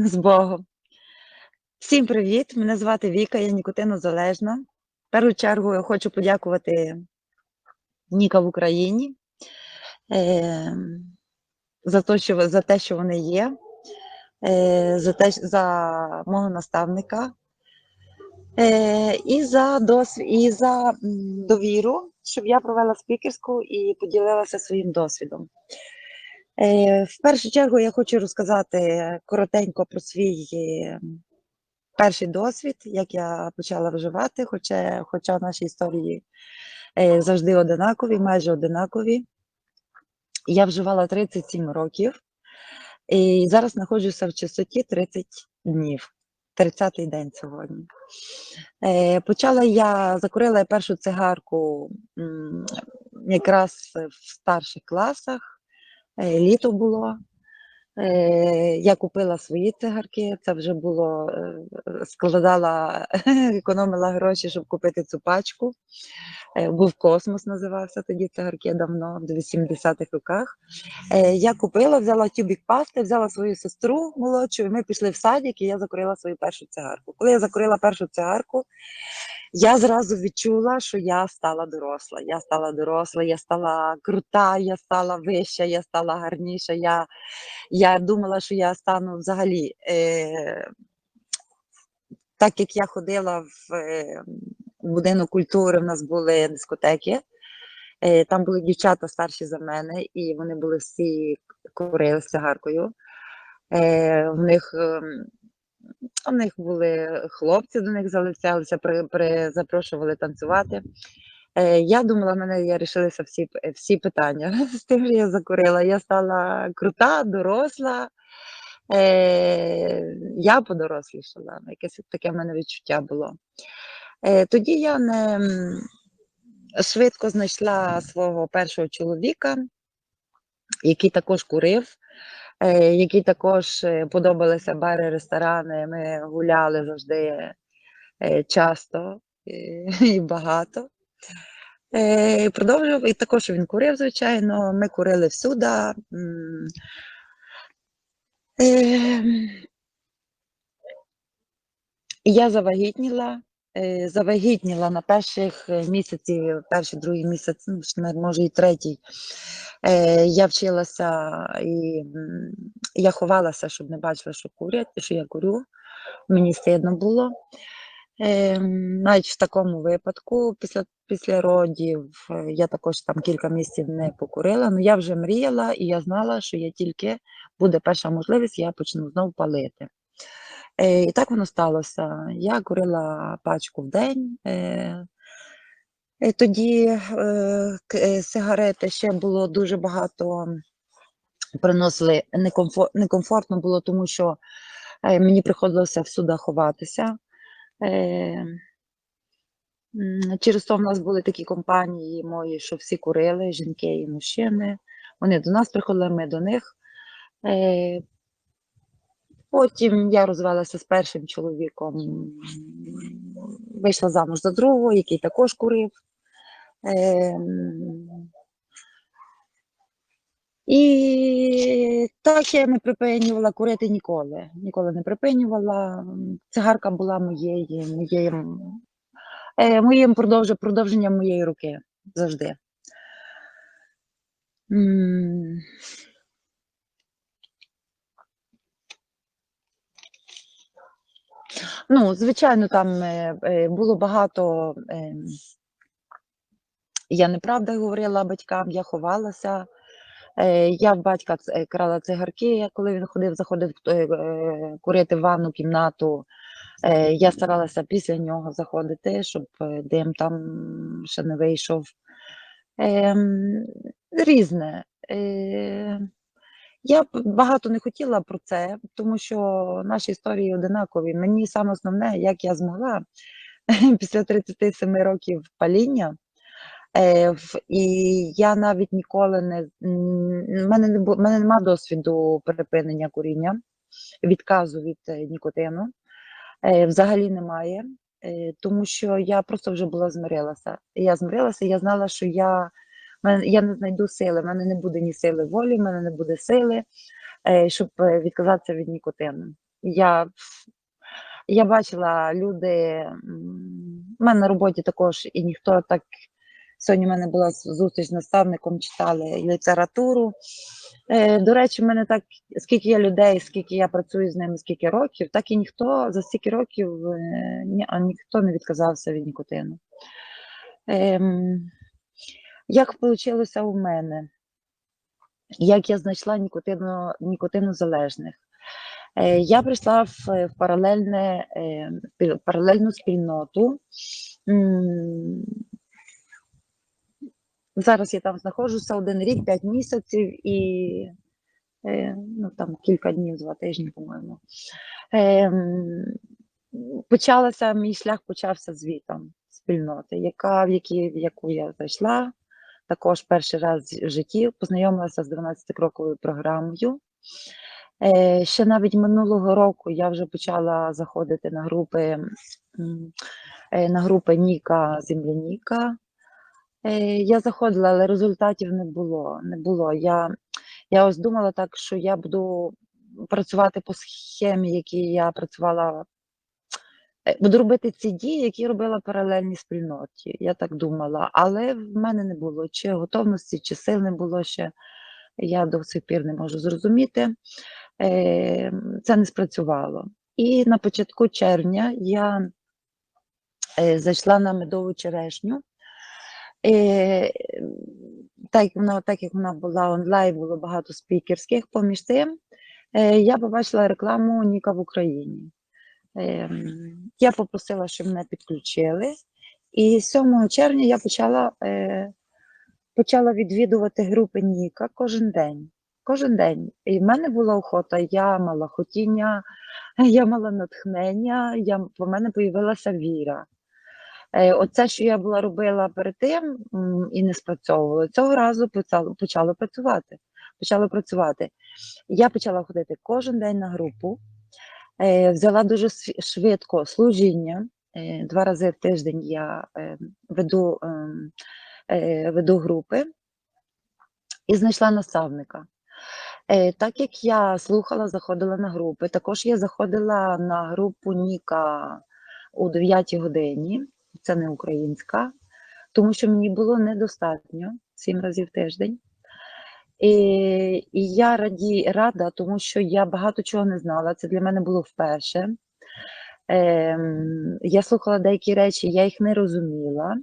З Богом. Всім привіт! Мене звати Віка, я нікотинозалежна. В першу чергу я хочу подякувати Ніка в Україні е, за, те, що, за те, що вони є, е, за, те, за мого наставника е, і за досвід, і за довіру, щоб я провела спікерську і поділилася своїм досвідом. Е, В першу чергу я хочу розказати коротенько про свій е, перший досвід, як я почала вживати, хоча, хоча наші історії е, завжди одинакові, майже одинакові. Я вживала 37 років і зараз знаходжуся в чистоті 30 днів, 30-й день сьогодні. Е, Почала я закурила першу цигарку якраз в старших класах, літо було. Е, Я купила свої цигарки, це вже було, е, складала, економила гроші, щоб купити цю пачку. Е, Був космос, називався тоді цигарки давно, в 80-х роках. Е, Я купила, взяла тюбік пасти, взяла свою сестру молодшу, і ми пішли в садик, і я закурила свою першу цигарку. Коли я закурила першу цигарку, я зразу відчула, що я стала доросла. Я стала доросла, я стала крута, я стала вища, я стала гарніша. Я, я думала, що я стану взагалі. Е, так як я ходила в е, будинок культури, в нас були дискотеки. Е, Там були дівчата старші за мене, і вони були всі курили з цигаркою. Е, В них ем, у них були хлопці, до них залицялися, при, при, запрошували танцювати. Е, Я думала, мене я рішилися всі, всі питання з тим, що я закурила. Я стала крута, доросла. Е, Я подорослішала, якесь таке в мене відчуття було. Е, Тоді я не швидко знайшла свого першого чоловіка, який також курив, е, який також е, подобалися бари, ресторани. Ми гуляли завжди е, часто і багато. Продовжував, і також він курив, звичайно. Ми курили всюди. Е, Я завагітніла. Е, Завагітніла на перших е, місяці, перший, другий місяць, ну, може і третій. Е, Я вчилася і я ховалася, щоб не бачила, що курять, що я курю. Мені стидно було. Навіть в такому випадку, після, після родів, я також там кілька місяців не покурила, але я вже мріяла і я знала, що я тільки буде перша можливість, я почну знову палити. Е, І так воно сталося. Я курила пачку в день. е, е, Тоді сигарети ще було дуже багато приносили некомфортно було, тому що мені приходилося всюди ховатися. Через то в нас були такі компанії мої, що всі курили, жінки і мужчини. Вони до нас приходили, ми до них. Потім я розвелася з першим чоловіком, вийшла замуж за другого, який також курив. Ем, І так я не припинювала курити ніколи. Ніколи не припинювала. Цигарка була моєю, моєю, е, моїм продовж, продовженням моєї руки завжди. Ну, звичайно, там е, е, було багато. Е, я неправда говорила батькам, я ховалася. Е, Я в батька крала цигарки, коли він ходив, заходив курити в ванну кімнату. Я старалася після нього заходити, щоб дим там ще не вийшов. Ем, Різне. Я багато не хотіла про це, тому що наші історії одинакові. Мені саме основне, як я змогла після 37 років паління. Е, і я навіть ніколи не мене не мене немає досвіду припинення куріння, відказу від е, нікотину. Е, Взагалі немає, тому що я просто вже була змирилася. Я змирилася, я знала, що я, я не знайду сили, в мене не буде ні сили волі, в мене не буде сили, е, щоб е, відказатися від нікотину. Я я бачила люди, в мене на роботі також і ніхто так сьогодні в мене була зустріч з наставником, читали літературу. Е, до речі, в мене так, скільки я людей, скільки я працюю з ними, скільки років, так і ніхто за стільки років ні, ніхто не відказався від нікотину. Ем, Як вийшло у мене? Як я знайшла нікотину, нікотинозалежних? Е, я прийшла в, паралельне, е, паралельну спільноту. Зараз я там знаходжуся один рік, п'ять місяців і е, ну, там кілька днів, два тижні, по-моєму. Почалася, мій шлях почався звітом спільноти, яка, в, які, в яку я зайшла. Також перший раз в житті познайомилася з 12-кроковою програмою. Е, Ще навіть минулого року я вже почала заходити на групи е, на групи Ніка Земляніка. Е, Я заходила, але результатів не було. Не було. Я я ось думала так, що я буду працювати по схемі, які я працювала. Е, буду робити ці дії, які робила паралельні спільноті. Я так думала, але в мене не було чи готовності, чи сил не було ще. Я до сих пір не можу зрозуміти. Е, це не спрацювало. І на початку червня я е, зайшла на медову черешню. Так, вона, так як вона була онлайн, було багато спікерських. Поміж тим, я побачила рекламу Ніка в Україні. Ем, я попросила, щоб мене підключили, і 7 червня я почала е, почала відвідувати групи Ніка кожен день. Кожен день. І в мене була охота, я мала хотіння, я мала натхнення, я, в мене з'явилася віра. Е, оце, що я була робила перед тим і не спрацьовувало, цього разу почало, почало працювати. Почало працювати. Я почала ходити кожен день на групу. Е, взяла дуже швидко служіння. Е, два рази в тиждень я е, веду ем, веду групи і знайшла наставника. Так як я слухала, заходила на групи, також я заходила на групу Ніка у 9 годині, це не українська, тому що мені було недостатньо сім разів в тиждень. І і я раді, рада, тому що я багато чого не знала. Це для мене було вперше. Е, Я слухала деякі речі, я їх не розуміла.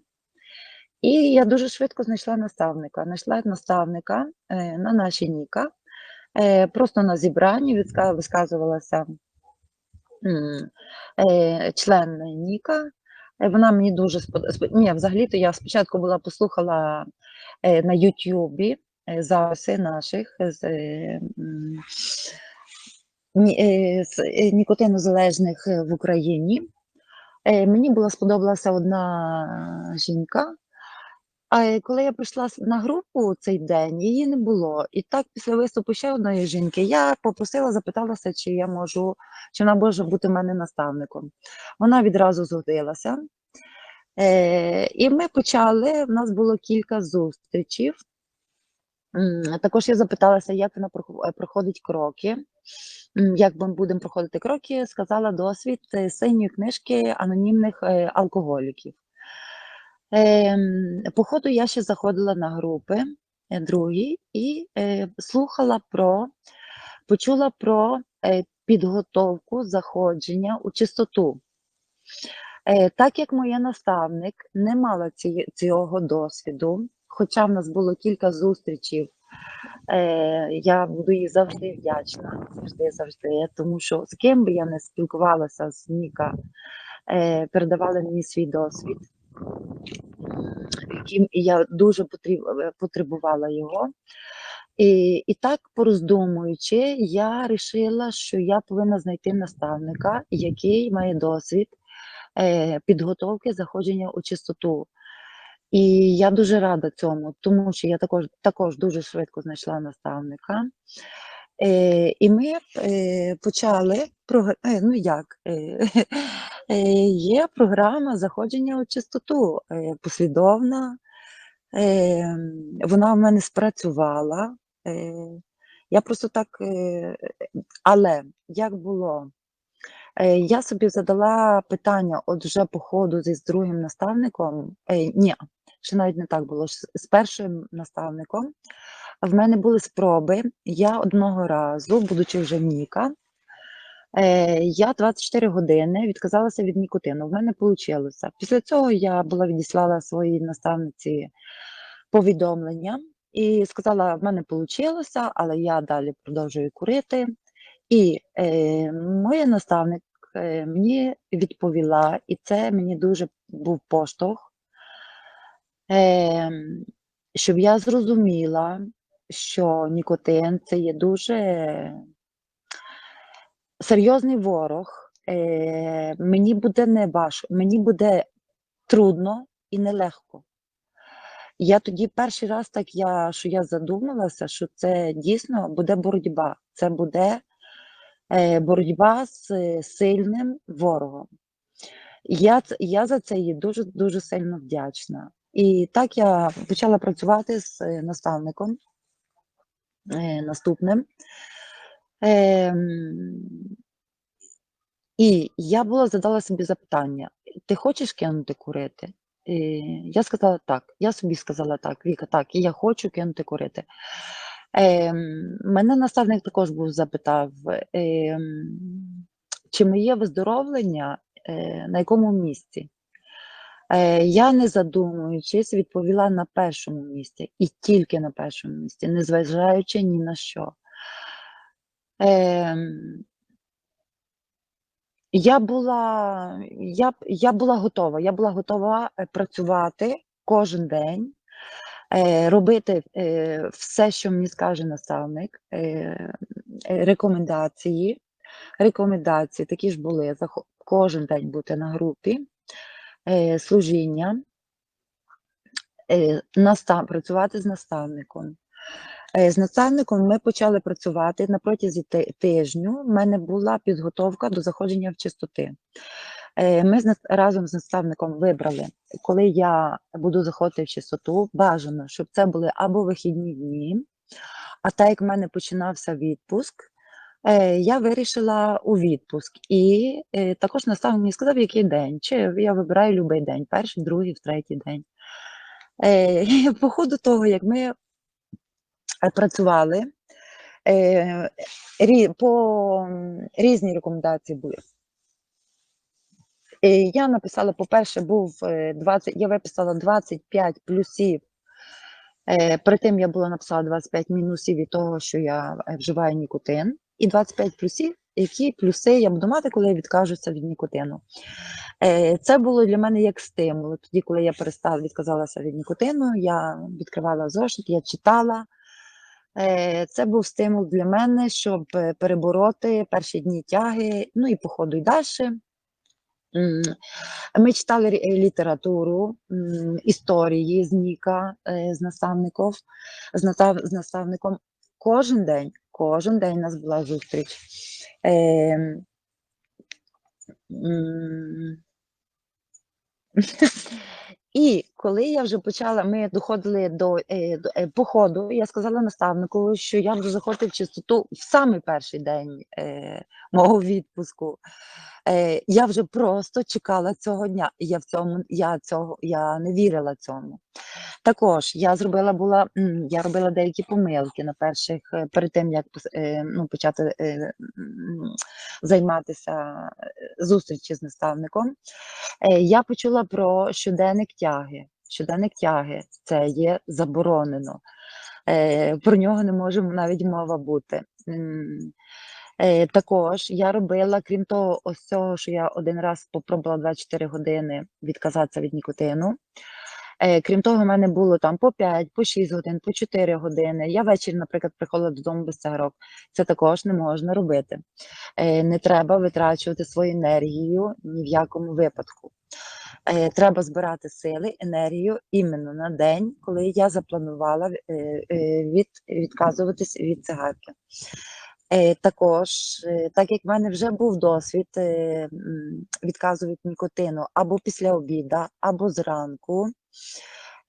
І я дуже швидко знайшла наставника. Знайшла наставника е, на наші Ніка. Е, Просто на зібранні висказувалася е, член Ніка. Е, вона мені дуже сподобалася. Ні, взагалі-то я спочатку була послухала е, на Ютубі. Е, записи наших з е, е, з нікотинозалежних в Україні. Мені була сподобалася одна жінка. А коли я прийшла на групу цей день, її не було. І так, після виступу ще одної жінки, я попросила, запиталася, чи я можу, чи вона може бути в мене наставником. Вона відразу згодилася. І ми почали. У нас було кілька зустрічей. Також я запиталася, як вона е, проходить кроки. Як ми будемо проходити кроки, сказала досвід е, синьої книжки анонімних е, алкоголіків. Ем, по ходу я ще заходила на групи другі і слухала про, почула про підготовку заходження у чистоту. Так як моя наставник не мала цього досвіду, хоча в нас було кілька зустрічей, е, я буду їй завжди вдячна, завжди, завжди, тому що з ким би я не спілкувалася з Ніка, е, передавали мені свій досвід, яким я дуже потребувала його. І і так, пороздумуючи, я вирішила, що я повинна знайти наставника, який має досвід е, підготовки заходження у чистоту. І я дуже рада цьому, тому що я також також дуже швидко знайшла наставника. Е, І ми е, почали е, ну як, е, е, є програма заходження у чистоту е, послідовна. Е, Вона в мене спрацювала. Е, Я просто так, е, але як було? Е, я собі задала питання, от вже по ходу зі з другим наставником, е, ні, ще навіть не так було. З першим наставником в мене були спроби. Я одного разу, будучи вже Ніка, е, я 24 години відказалася від нікотину. В мене получилося. Після цього я була відіслала своїй наставниці повідомлення і сказала: в мене получилося, але я далі продовжую курити. І е, моя наставник е, мені відповіла, і це мені дуже був поштовх, е, щоб я зрозуміла, що нікотин це є дуже серйозний ворог. Е, мені буде не важко, мені буде трудно і нелегко. Я тоді перший раз так я, що я задумалася, що це дійсно буде боротьба. Це буде е, боротьба з е, сильним ворогом. Я, я за це їй дуже дуже сильно вдячна. І так я почала працювати з е, наставником е, наступним. Ем, і я була задала собі запитання: ти хочеш кинути курити? І я сказала так. Я собі сказала так, Віка, так, і я хочу кинути курити. Ем, мене наставник також був запитав, ем, чи моє виздоровлення е, на якому місці? Е, я, не задумуючись, відповіла на першому місці і тільки на першому місці, незважаючи ні на що. Ем, я була, я, я була готова. Я була готова е, працювати кожен день, е, робити все, що мені скаже наставник, рекомендації. Рекомендації такі ж були кожен день бути на групі, служіння, е, працювати з наставником. Е, З наставником ми почали працювати на протязі тижню. У мене була підготовка до заходження в чистоти. Е, Ми разом з наставником вибрали, коли я буду заходити в чистоту, бажано, щоб це були або вихідні дні, а так як в мене починався відпуск, е, я вирішила у відпуск. І е, також наставник мені сказав, який день. Чи я вибираю будь-який день, перший, другий, третій день. Е, і По ходу того, як ми е, працювали, е, по різні рекомендації були. Е, Я написала, по-перше, був е, 20, я виписала 25 плюсів. Е, Перед тим я була написала 25 мінусів від того, що я е, вживаю нікотин, і 25 плюсів, які плюси я буду мати, коли я відкажуся від нікотину. Е, Це було для мене як стимул. Тоді, коли я перестала відказалася від нікотину, я відкривала зошит, я читала. Е, Це був стимул для мене, щоб перебороти перші дні тяги, ну і по ходу й далі. Ми читали літературу, історії з Ніка, е, з наставників, з, настав, з наставником. Кожен день, кожен день у нас була зустріч. Е, І коли я вже почала, ми доходили до, е, до е, походу, я сказала наставнику, що я вже заходив чистоту в самий перший день е, мого відпуску. Е, я вже просто чекала цього дня. Я в цьому я цього я не вірила цьому. Також я зробила була я робила деякі помилки на перших е, перед тим, як е, ну, почати е, займатися зустрічі з наставником. Я почула про щоденник тяги. Щоденник тяги це є заборонено. Про нього не може навіть мова бути. Е, Також я робила, крім того, ось цього, що я один раз попробувала 24 години відказатися від нікотину. Е, Крім того, в мене було там по 5, по 6 годин, по 4 години. Я ввечері, наприклад, приходила додому без цигарок. Це також не можна робити. Е, Не треба витрачувати свою енергію ні в якому випадку. Е, Треба збирати сили, енергію іменно на день, коли я запланувала е, е, від, відказуватись від цигарки. Е, Також, е, так як в мене вже був досвід е, відказу від нікотину або після обіда, або зранку,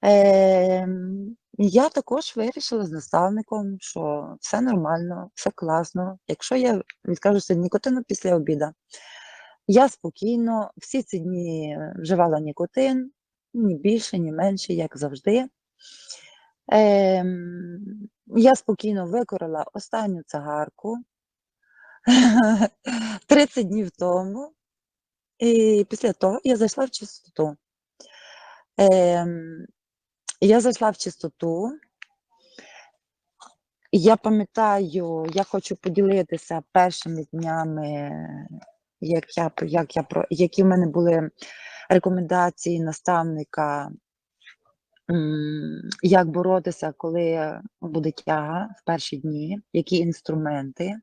е, я також вирішила з наставником, що все нормально, все класно. Якщо я відкажуся від нікотину після обіда, Я спокійно всі ці дні вживала нікотин, ні більше, ні менше, як завжди. Я спокійно викорила останню цигарку 30 днів тому, і після того я зайшла в чистоту. Ем, я зайшла в чистоту. Я пам'ятаю, я хочу поділитися першими днями, як я, як я, які в мене були рекомендації наставника, як боротися, коли буде тяга в перші дні, які інструменти.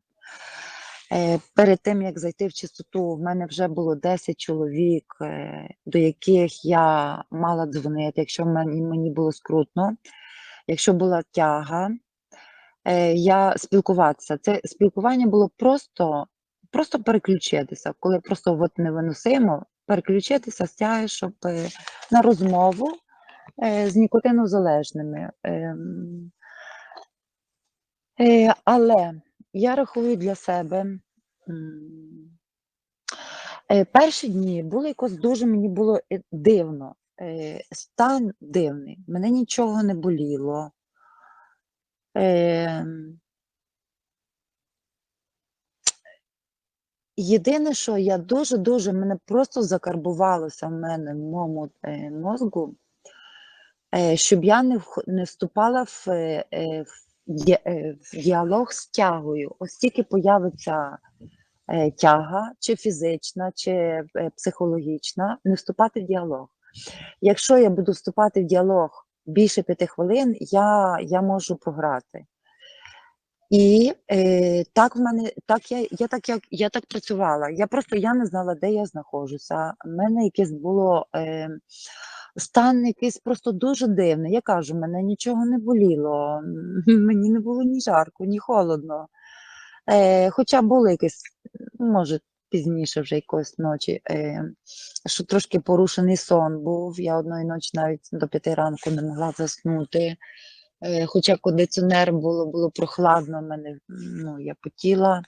Е, Перед тим, як зайти в чистоту, в мене вже було 10 чоловік, е, до яких я мала дзвонити, якщо мені, було скрутно, якщо була тяга, е, я спілкуватися. Це спілкування було просто, просто переключитися, коли просто от невиносимо, переключитися з тяги, щоб на розмову з нікотинозалежними. Ем, Е, але я рахую для себе. е, Перші дні було якось дуже мені було е, дивно. е, Стан дивний. Мене нічого не боліло. Ем, Єдине, що я дуже-дуже мене просто закарбувалося в мене в моєму е, мозку, е, щоб я не, не вступала в, е, е, в, ді- е, в діалог з тягою. Ось тільки появиться е, тяга, чи фізична, чи е, психологічна, не вступати в діалог. Якщо я буду вступати в діалог більше п'яти хвилин, я, я можу програти. І е, так в мене, так я, я так як я так працювала. Я просто я не знала, де я знаходжуся. У мене якесь було е, стан якийсь просто дуже дивний. Я кажу, мене нічого не боліло, мені не було ні жарко, ні холодно. Е, хоча було якесь, може, пізніше вже якоїсь ночі, е, що трошки порушений сон був. Я одної ночі навіть до п'яти ранку не могла заснути. Е, Хоча кондиціонер було, було прохладно, мене ну, я потіла.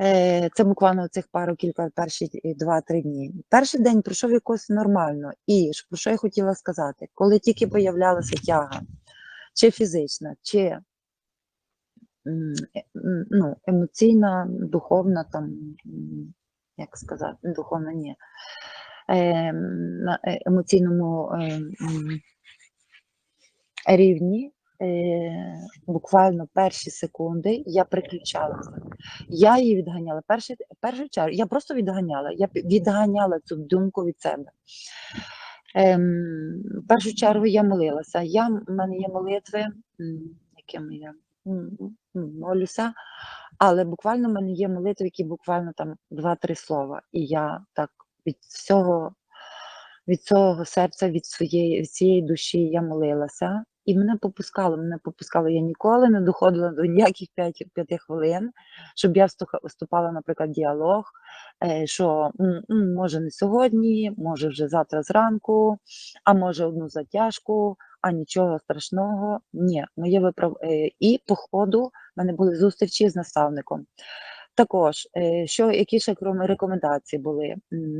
Е, Це буквально цих пару кілька перші е, два-три дні. Перший день пройшов якось нормально. І про що я хотіла сказати, коли тільки появлялася тяга, чи фізична, чи е, ну, емоційна, духовна, там, як сказати, духовна, ні. Е, на емоційному рівні, е, буквально перші секунди я приключалася. Я її відганяла. Перший, першу чергу, я просто відганяла. Я відганяла цю думку від себе. Ем, першу чергу я молилася. Я, в мене є молитви, якими я молюся, але буквально в мене є молитви, які буквально там два-три слова. І я так від всього, від цього серця, від своєї від цієї душі я молилася. І мене попускало, мене попускало. Я ніколи не доходила до ніяких 5, 5 хвилин, щоб я вступала, наприклад, діалог, е, що може не сьогодні, може вже завтра зранку, а може одну затяжку, а нічого страшного. Ні, моє виправ... е, І по ходу в мене були зустрічі з наставником. Також, е, що які ще крім рекомендації були?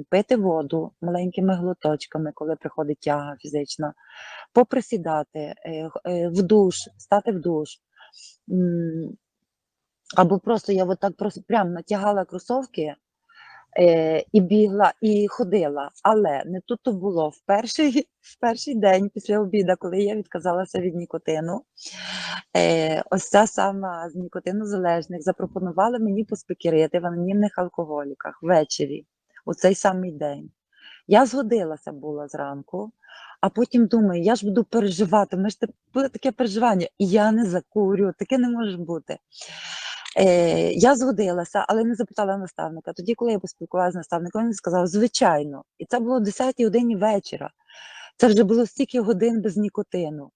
Пити воду маленькими глоточками, коли приходить тяга фізична, поприсідати, е, е, в душ, стати в душ. Або просто я так просто прям натягала кросовки е, і бігла, і ходила. Але не тут то було в перший, в перший день після обіду, коли я відказалася від нікотину. Е, ось ця сама з нікотинозалежних запропонувала мені поспекірити в анонімних алкоголіках ввечері, у цей самий день. Я згодилася була зранку, а потім думаю, я ж буду переживати. Ми ж те- буде таке переживання, і я не закурю, таке не може бути. Е, я згодилася, але не запитала наставника. Тоді, коли я поспілкувалася з наставником, він сказав, звичайно. І це було о 10 годині вечора. Це вже було стільки годин без нікотину.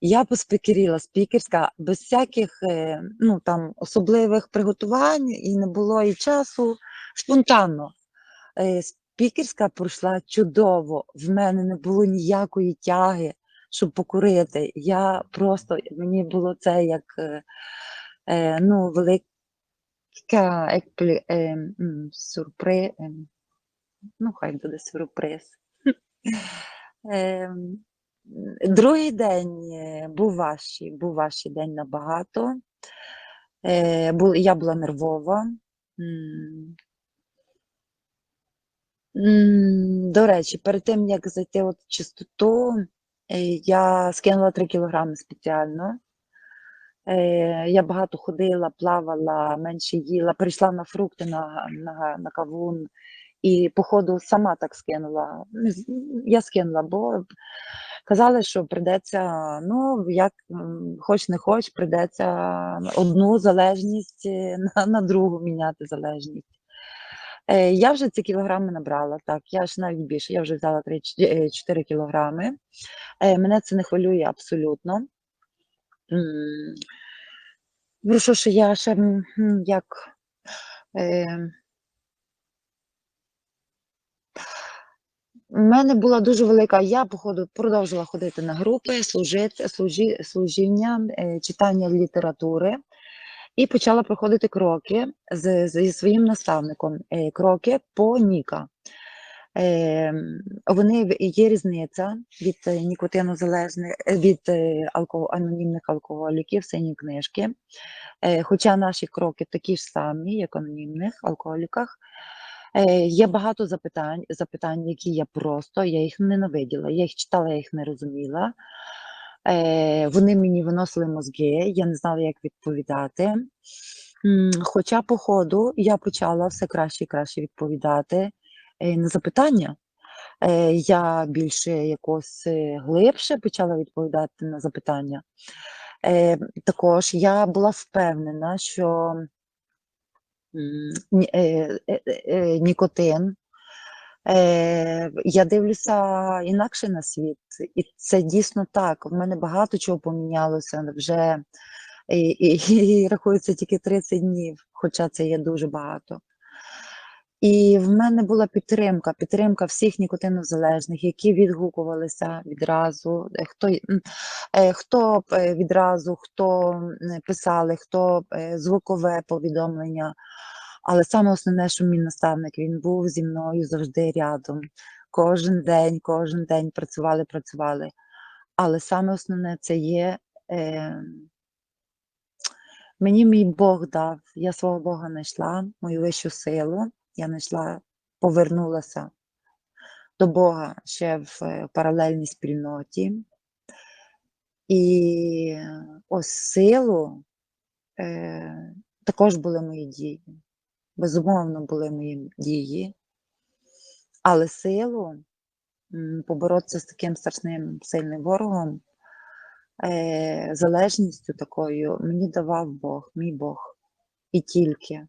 Я поспікеріла, спікерська, без всяких е, ну, там, особливих приготувань, і не було і часу, спонтанно. Е, Спікерська пройшла чудово. В мене не було ніякої тяги, щоб покурити. Я просто мені було це як е, ну, велик, така е, сюрпри, е, ну хай буде сюрприз. Другий день е, був важчий, був важчий день набагато. Е, Я була нервова. До речі, перед тим як зайти от в чистоту, е, я скинула 3 кілограми спеціально. Е, Я багато ходила, плавала, менше їла, перейшла на фрукти, на, на, на кавун. І, походу, сама так скинула. Я скинула, бо казали, що прийдеться, ну, як хоч не хоч, прийдеться одну залежність е, на, на другу міняти залежність. Е, Я вже ці кілограми набрала, так, я ж навіть більше, я вже взяла 3-4 кілограми. Мене це не хвилює абсолютно. Прошу, що я ще як. Е, У мене була дуже велика. Я походу продовжила ходити на групи, служити, служі, служіння, е, читання літератури і почала проходити кроки з, зі своїм наставником. е, Кроки по Ніка. Е, Вони є різниця від е, нікотинозалежних е, від е, алко, анонімних алкоголіків, сині книжки. Хоча наші кроки такі ж самі, як анонімних алкоголіках. Є багато запитань, запитань, які я просто я їх ненавиділа. Я їх читала, я їх не розуміла. Вони мені виносили мозги, я не знала, як відповідати. Хоча, по ходу, я почала все краще і краще відповідати на запитання. Е, Я більше якось е, глибше почала відповідати на запитання. Е, Також я була впевнена, що е, е, е, нікотин. Е, Я дивлюся інакше на світ, і це дійсно так. В мене багато чого помінялося вже і, і, і рахується тільки 30 днів, хоча це є дуже багато. І в мене була підтримка, підтримка всіх нікотинозалежних, які відгукувалися відразу. е, Хто е, хто е, відразу, хто писали, хто звукове повідомлення. Але саме основне, що мій наставник він був зі мною завжди рядом. Кожен день, кожен день працювали, працювали. Але саме основне це є. Е, Мені мій Бог дав, я свого Бога знайшла, мою вищу силу. Я знайшла, повернулася до Бога ще в е, паралельній спільноті. І ось силу е, також були мої дії. Безумовно, були мої дії, але силу поборотися з таким страшним сильним ворогом, е, залежністю такою мені давав Бог, мій Бог. І тільки.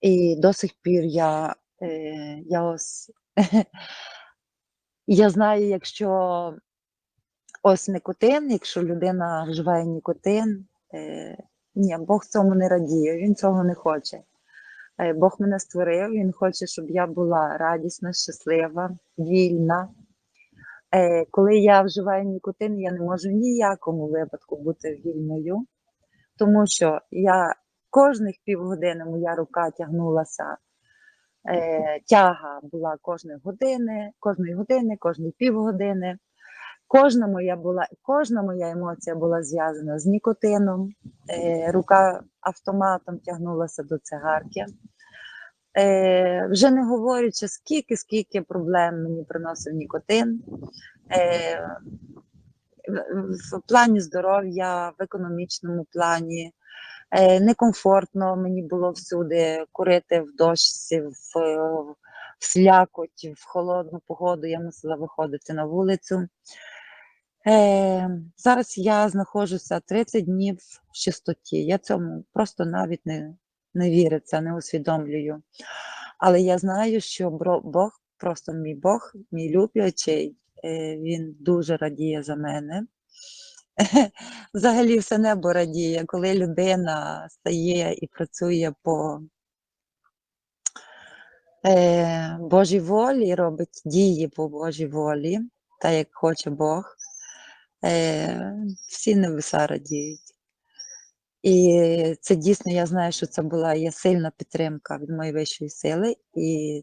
І до сих пір я, е, я ось я знаю, якщо ось нікотин, якщо людина вживає нікотин, е, ні, Бог цьому не радіє, він цього не хоче. Е, Бог мене створив, він хоче, щоб я була радісна, щаслива, вільна. Коли я вживаю нікотин, я не можу в ніякому випадку бути вільною, тому що я кожних півгодини моя рука тягнулася е, тяга була кожної години, кожної години, кожної півгодини. Кожна моя була, кожна моя емоція була зв'язана з нікотином. Е, рука автоматом тягнулася до цигарки. Е, вже не говорячи, скільки, скільки проблем мені приносив нікотин. Е, в, плані здоров'я, в економічному плані. Е, некомфортно мені було всюди курити в дощці, в, в слякоть, в холодну погоду. Я мусила виходити на вулицю. Е, зараз я знаходжуся 30 днів в чистоті. Я цьому просто навіть не, не віриться, не усвідомлюю. Але я знаю, що Бог, просто мій Бог, мій люблячий, е, він дуже радіє за мене. Взагалі все небо радіє, коли людина стає і працює по е, Божій волі, робить дії по Божій волі, так як хоче Бог. Е, всі небеса радіють. І це дійсно, я знаю, що це була є сильна підтримка від моєї вищої сили, і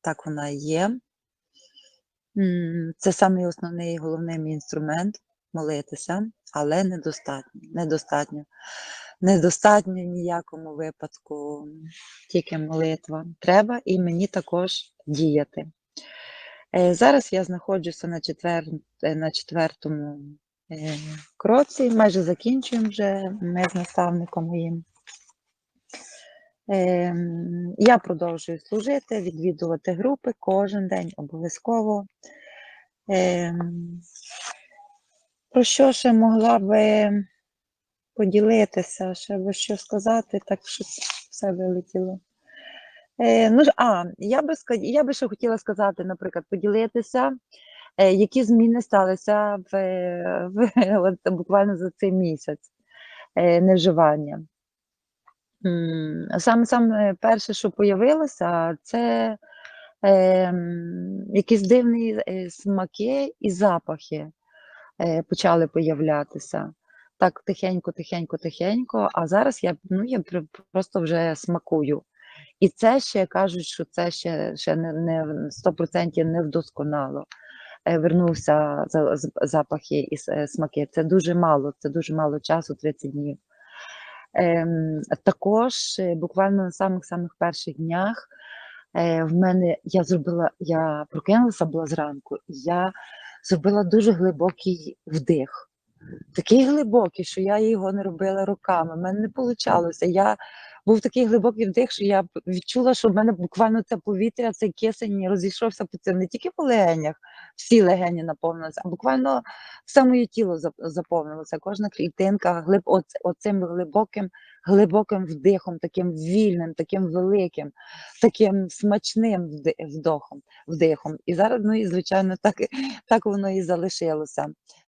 так вона є. Це самий основний головний мій інструмент молитися, але недостатньо. Недостатньо. Недостатньо в ніякому випадку, тільки молитва. Треба і мені також діяти. Е, Зараз я знаходжуся на, четвер... е, на четвертому е, кроці, майже закінчуємо вже ми з наставником моїм. Ем, Я продовжую служити, відвідувати групи кожен день обов'язково. Про що ще могла би поділитися, ще би що сказати, так щось все вилетіло. Е, ну, а, я би, я би ще хотіла сказати, наприклад, поділитися, е, які зміни сталися в, е, в, от, буквально за цей місяць е, невживання. Саме саме перше, що появилося, це ем, якісь дивні е, смаки і запахи е, почали появлятися. Так тихенько, тихенько, тихенько. А зараз я, ну, я просто вже смакую. І це ще кажуть, що це ще, ще не, не в 100% не вдосконало. Е, Вернувся запахи і е, смаки. Це дуже мало, це дуже мало часу, 30 днів. Ем, також е, буквально на самих-самих перших днях е, в мене я зробила, я прокинулася була зранку, і я зробила дуже глибокий вдих. Такий глибокий, що я його не робила руками. У мене не вийшло. Я був такий глибокий вдих, що я відчула, що в мене буквально це повітря, цей кисень розійшовся по цим не тільки по легенях, всі легені наповнилися, а буквально все моє тіло заповнилося. Кожна клітинка глиб, оц- оцим глибоким, глибоким вдихом, таким вільним, таким великим, таким смачним вдохом, вдихом. І зараз, ну і звичайно, так, так воно і залишилося.